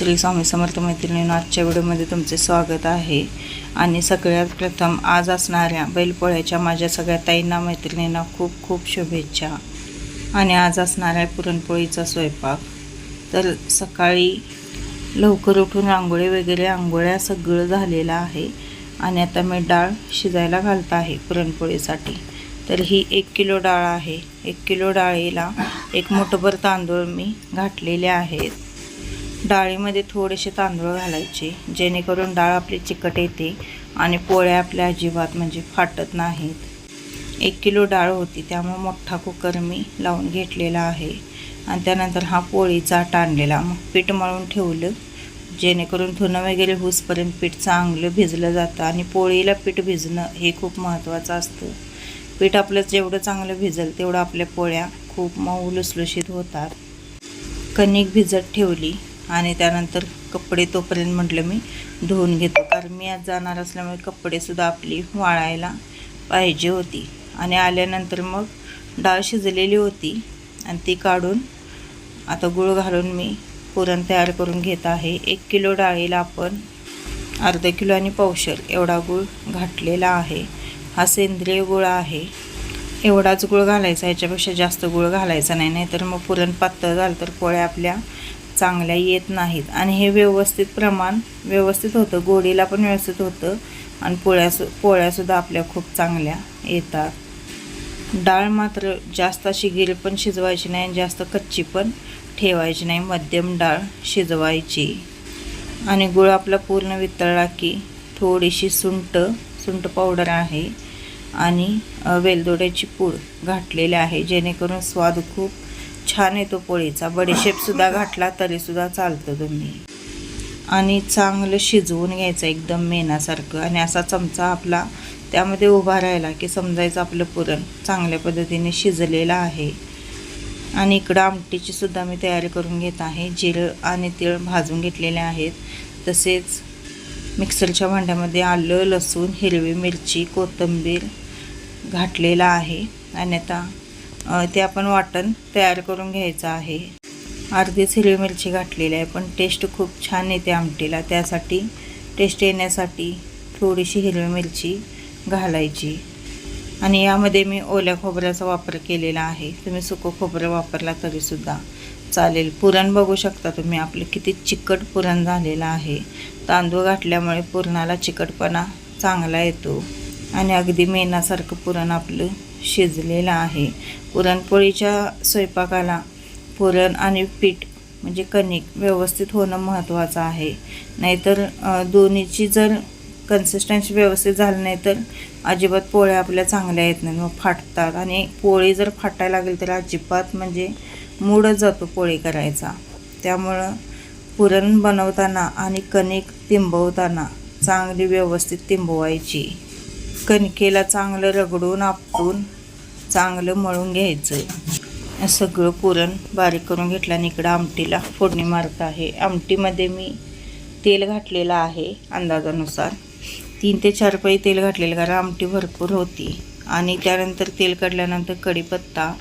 श्री स्वामी समर्थ मैत्रिणीनं आजच्या व्हिडिओमध्ये तुमचे स्वागत आहे. आणि सगळ्यात प्रथम आज असणाऱ्या बैलपोळ्याच्या माझ्या सगळ्या ताईंना मैत्रिणींना खूप खूप शुभेच्छा. आणि आज असणाऱ्या पुरणपोळीचा स्वयंपाक. तर सकाळी लवकर उठून रांगोळी वगैरे आंघोळ्या सगळं झालेलं आहे. आणि आता मी डाळ शिजायला घालत आहे पुरणपोळीसाठी. तर ही एक किलो डाळ आहे. एक किलो डाळीला एक मोठंभर तांदूळ मी घातलेले आहेत. डाळीमध्ये थोडेसे तांदूळ घालायचे जेणेकरून डाळ आपली चिकट येते आणि पोळ्या आपल्या अजिबात म्हणजे फाटत नाहीत. एक किलो डाळ होती त्यामुळे मोठा कुकर मी लावून घेतलेला आहे. आणि त्यानंतर हा पोळीचा आणलेला. मग पीठ मळून ठेवलं जेणेकरून धुणं वगैरे होसपर्यंत पीठ चांगलं भिजलं जातं आणि पोळीला पीठ भिजणं हे खूप महत्त्वाचं असतं. पीठ आपलं जेवढं चांगलं भिजल तेवढं आपल्या पोळ्या खूप मऊ लुसलुशीत होतात. कणिक भिजत ठेवली. आणि त्यानंतर कपडे तोपर्यंत म्हटलं मी धुवून घेतो. कारण मी आज जाणार असल्यामुळे कपडेसुद्धा आपली वाळायला पाहिजे होती. आणि आल्यानंतर मग डाळ शिजलेली होती आणि ती काढून आता गुळ घालून मी पुरण तयार करून घेत आहे. एक किलो डाळीला आपण अर्धा किलो आणि पावशर एवढा गुळ घातलेला आहे. हा सेंद्रिय गुळ आहे. एवढाच गुळ घालायचा याच्यापेक्षा जास्त गुळ घालायचा नाही. नाहीतर मग पुरण पातळ झालं तर पोळ्या आपल्या चांगल्या येत नाहीत. आणि हे व्यवस्थित प्रमाण व्यवस्थित होतं. गोडीला पण व्यवस्थित होतं. आणि पोळ्या सु पोळ्यासुद्धा आपल्या खूप चांगल्या येतात. डाळ मात्र जास्त अशी गिर पण शिजवायची नाही आणि जास्त कच्ची पण ठेवायची नाही. मध्यम डाळ शिजवायची. आणि गुळ आपला पूर्ण वितळला की थोडीशी सुंट सुंट पावडर आहे. आणि वेलदोड्याची पूड घातलेली आहे. जेणेकरून स्वाद खूप छान येतो पोळीचा. बडीशेपसुद्धा घातला तरीसुद्धा चालतं तुम्ही. आणि चांगलं शिजवून घ्यायचं एकदम मेनासारखं आणि असा चमचा आपला त्यामध्ये उभा राहिला की समजायचं आपलं पुरण चांगल्या पद्धतीने शिजलेलं आहे. आणि इकडं आमटीची सुद्धा मी तयारी करून घेत आहे. जिरं आणि तीळ भाजून घेतलेले आहेत. तसेच मिक्सरच्या भांड्यामध्ये आलं लसूण हिरवी मिरची कोथिंबीर घातलेला आहे. आणि आता ते आपण वाटण तयार करून घ्यायचं आहे. अर्धीच हिरवी मिरची घातलेली आहे पण टेस्ट खूप छान येते आमटीला. त्यासाठी टेस्ट येण्यासाठी थोडीशी हिरवी मिरची घालायची. आणि यामध्ये मी ओल्या खोबऱ्याचा वापर केलेला आहे. तुम्ही सुकं खोबरं वापरला तरीसुद्धा चालेल. पुरण बघू शकता तुम्ही आपलं किती चिकट पुरण झालेलं आहे. तांदूळ घातल्यामुळे पुरणाला चिकटपणा चांगला येतो. आणि अगदी मेनासारखं पुरण आपलं शिजलेलं आहे. पुरणपोळीच्या स्वयंपाकाला पुरण आणि पीठ म्हणजे कणिक व्यवस्थित होणं महत्त्वाचं आहे. नाहीतर दोन्हीची जर कन्सिस्टन्सी व्यवस्थित झाली नाही तर अजिबात पोळ्या आपल्या चांगल्या येत नाहीत. मग फाटतात आणि पोळी जर फाटायला लागेल तर अजिबात म्हणजे मूडच जातो पोळी करायचा. त्यामुळं पुरण बनवताना आणि कणिक तिंबवताना चांगली व्यवस्थित तिंबवायची. कणकेला चांगलं रगडून आपटून चांगलं मळून घ्यायचं सगळं पुरण बारीक करून घेतलं आणि इकडं आमटीला फोडणी मारत आहे. आमटीमध्ये मी तेल घातलेलं आहे अंदाजानुसार. तीन ते चार पै तेल घातलेलं कारण आमटी भरपूर होती. आणि त्यानंतर तेल काढल्यानंतर कढीपत्ता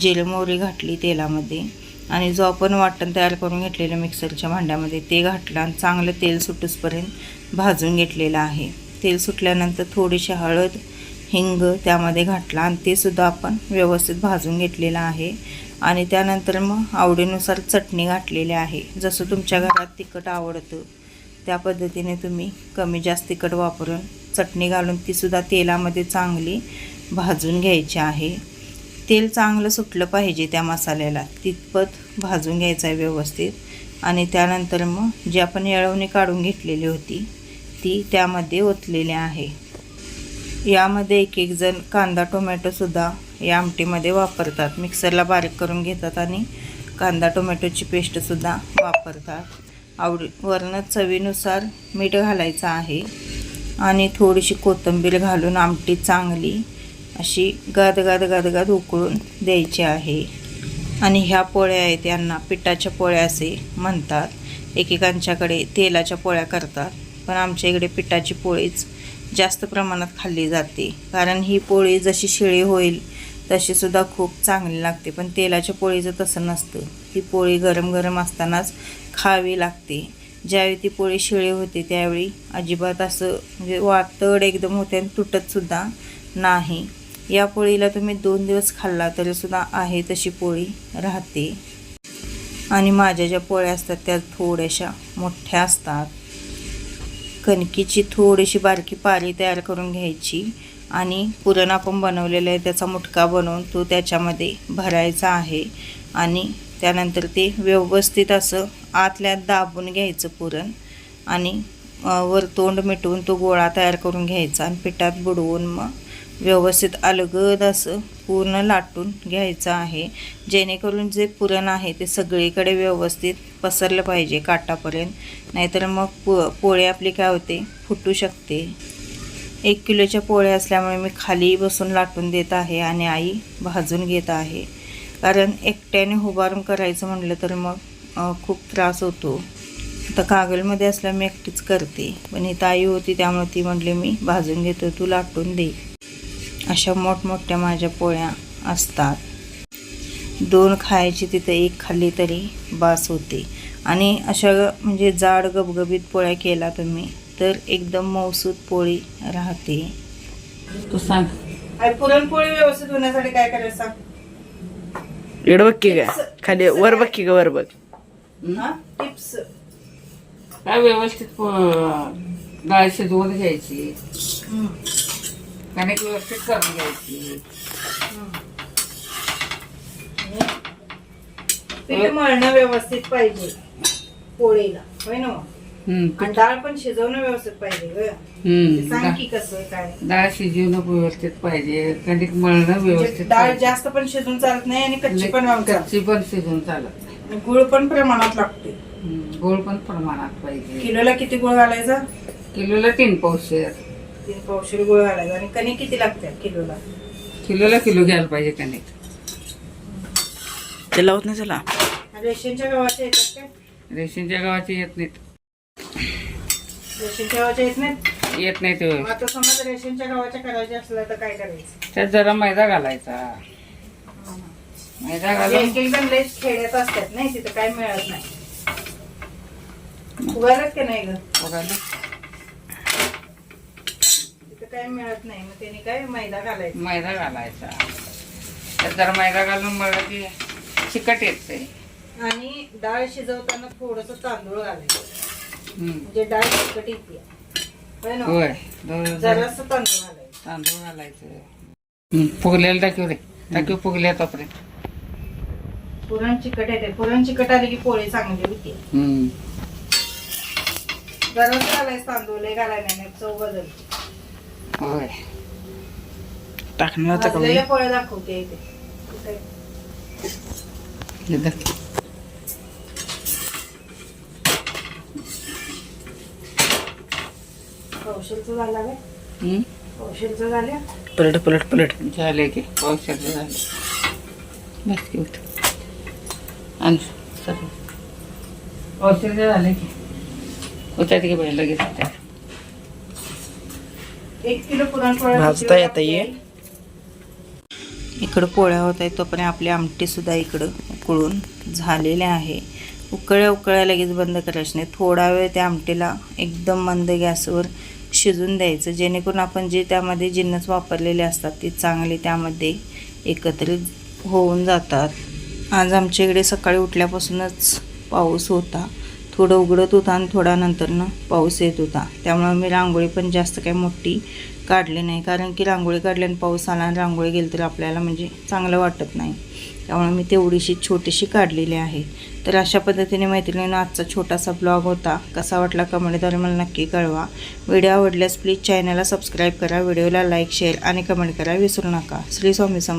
जिरं मोहरी घातली तेलामध्ये. आणि जो आपण वाटण तयार करून घेतलेलं मिक्सरच्या भांड्यामध्ये ते घातलं आणि चांगलं तेल सुटूसपर्यंत भाजून घेतलेलं आहे. तेल सुटल्यानंतर थोडीशी हळद हिंग त्यामध्ये घातला आणि ते सुद्धा आपण व्यवस्थित भाजून घेतलेलं आहे. आणि त्यानंतर मग आवडीनुसार चटणी घातलेली आहे. जसं तुमच्या घरात तिखट आवडतं त्या पद्धतीने तुम्ही कमी जास्त तिखट वापरून चटणी घालून तीसुद्धा तेलामध्ये चांगली भाजून घ्यायची आहे. तेल चांगलं सुटलं पाहिजे त्या मसाल्याला. तितपत भाजून घ्यायचं आहे व्यवस्थित. आणि त्यानंतर मग जी आपण येळवणी काढून घेतलेली होती ती त्यामध्ये ओतलेली आहे. यामध्ये एक एक जण कांदा टोमॅटोसुद्धा या आमटीमध्ये वापरतात. मिक्सरला बारीक करून घेतात आणि कांदा टोमॅटोची पेस्टसुद्धा वापरतात. आवडी वर्ण चवीनुसार मीठ घालायचं आहे आणि थोडीशी कोथिंबीर घालून आमटी चांगली अशी गद गद गद गद उकळून द्यायची आहे. आणि ह्या पोळ्या आहेत यांना पिठाच्या पोळ्या असे म्हणतात. एकेकांच्याकडे तेलाच्या पोळ्या करतात. पण आमच्या इकडे पिठाची पोळीच जास्त प्रमाणात खाल्ली जाते. कारण ही पोळी जशी शिळी होईल तशीसुद्धा खूप चांगली लागते. पण तेलाच्या पोळीचं तसं नसतं. ही पोळी गरम गरम असतानाच खावी लागते. ज्यावेळी ती पोळी शिळी होते त्यावेळी अजिबात असं म्हणजे वातड एकदम होते आणि तुटतसुद्धा नाही. या पोळीला तुम्ही दोन दिवस खाल्ला तरीसुद्धा आहे तशी पोळी राहते. आणि माझ्या ज्या पोळ्या असतात त्या थोड्याशा मोठ्या असतात. कणकीची थोडीशी बारकी पारी तयार करून घ्यायची आणि पुरण आपण बनवलेलं आहे त्याचा मुटका बनवून तो त्याच्यामध्ये भरायचा आहे. आणि त्यानंतर ते व्यवस्थित असं आतल्यात दाबून घ्यायचं पुरण आणि वर तोंड मिटवून तो गोळा तयार करून घ्यायचा आणि पिठात बुडवून मग व्यवस्थित अलगद असं पूर्ण लाटून घ्यायचं आहे. जेणेकरून जे पुरण आहे ते सगळीकडे व्यवस्थित पसरलं पाहिजे काटापर्यंत नाहीतर मग पो पोळी आपली काय होते? फुटू शकते. एक किलोच्या पोळ्या असल्यामुळे मी खाली बसून लाटून देत आहे आणि आई भाजून घेत आहे. कारण एकट्याने उभारून करायचं म्हटलं तर मग खूप त्रास होतो. आता कागलमध्ये असल्या मी एकटीच करते. पण इथं आई होती त्यामुळे ती म्हटली मी भाजून घेतो तू लाटून दे. अशा मोठमोठ्या माझ्या पोळ्या असतात. दोन खायची तिथं एक खाल्ली तरी बास होते. आणि अशा म्हणजे जाड गबगबीत पोळ्या केला तुम्ही तर एकदम मौसूद पोळी राहते. तू सांग. पुरणपोळी व्यवस्थित होण्यासाठी काय करायचं सांग. इकडं बघ की खाली वर बघ की ग वर बघ हा? टिप्स काय व्यवस्थित प- डाळ शिजवून घ्यायची. कणिक व्यवस्थित करून घ्यायची. पीठ मळणं व्यवस्थित पाहिजे. पोळीला. होय ना आणि डाळ पण शिजवणं व्यवस्थित पाहिजे ग. हम्म. सांग डा- की कसं काय? डाळ शिजवणं व्यवस्थित पाहिजे. कणिक मळणं म्हणजे व्यवस्थित डाळ. जास्त पण शिजून चालत नाही आणि कच्ची पण कच्ची पण शिजवून चालत नाही. गुळ पण प्रमाणात लागते गोळ पण प्रमाणात पाहिजे. किलोला किती गुळ घालायचा? किलोला तीन पावशेर. तीन पावशेर गुळ घालायचा आणि कणी किती लागते किलोला? किलोला किलो घ्यायला पाहिजे कणिक. ते लावत नाही त्याला रेशनच्या गव्हाच्या येतात काय? रेशनच्या गावाची येत नाहीत. रेशनच्या गव्हाच्या येत नाहीत? येत नाही ते आता समज रेशनच्या गव्हाच्या करायच्या असल्या तर काय करायचं? त्यात जरा मैदा घालायचा. मैदा घालून एक एक जण लयच खेड्यात असतात नाही तिथं काय मिळत नाही. उगायलाच का नाही ग? तिथं काय मिळत नाही. मग त्याने काय मैदा घालायचा? मैदा घालायचा. जरा मैदा घालून मला की चिकट येते आणि डाळ शिजवताना थोडस तांदूळ घालायचं. हम्म. म्हणजे डाळ चिकट येते. होय ना? होय. दोन- जरास तांदूळ घालायचं. तांदूळ घालायचं. हम्म, फुगलेलं टाकीव रे टाकीव फुगल्या तोपर्यंत. पुरण चिकट येते. पुरण चिकट आले की पोळी चांगली होती. हम्म. जरास घालायचं तांदूळ. लय घालायला नाही. चव बदलते. होय टाकणार? भाजलेल्या पोळ्या दाखवते इथे कुठे? हे धर. कौशलचं झाला काय हम्म. कौशलचं झाल्या पलट पलट पलट झाले की पावसाचं झाले बस की उठ आणि सगळं पावसाचं झाले की उठायचं की बाहेर लगेच. एक किलो पुरणपोळ्या भाजता येतं? लागते? इकडं पोळ्या होत आहेत तोपर्यंत आपली आमटी सुद्धा इकडं उकळून झालेल्या आहे उकळ्या उकळ्या लगेच बंद करायचं नाही थोडा वेळ त्या आमटीला एकदम मंद गॅसवर शिजून द्यायचं जेणेकरून आपण जे त्यामध्ये जिन्नस वापरलेले असतात ते चांगले त्यामध्ये एकत्रित होऊन जातात आज आमच्या इकडे सकाळी उठल्यापासूनच पाऊस होता थोडं उघडत होता आणि थोडा नंतरनं पाऊस येत होता. त्यामुळं मी रांगोळी पण जास्त काही मोठी काढली नाही. कारण की रांगोळी काढल्याने पाऊस आला आणि रांगोळी गेली तर आपल्याला म्हणजे चांगलं वाटत नाही. त्यामुळे मी तेवढीशी छोटीशी काढलेली आहे. तर अशा पद्धतीने मैत्रिणीनं आजचा छोटासा ब्लॉग होता. कसा वाटला कमेंटद्वारे मला नक्की कळवा. व्हिडिओ आवडल्यास प्लीज चॅनलला सबस्क्राईब करा. व्हिडिओला लाईक शेअर आणि कमेंट करा विसरू नका. श्री स्वामी समर्थ.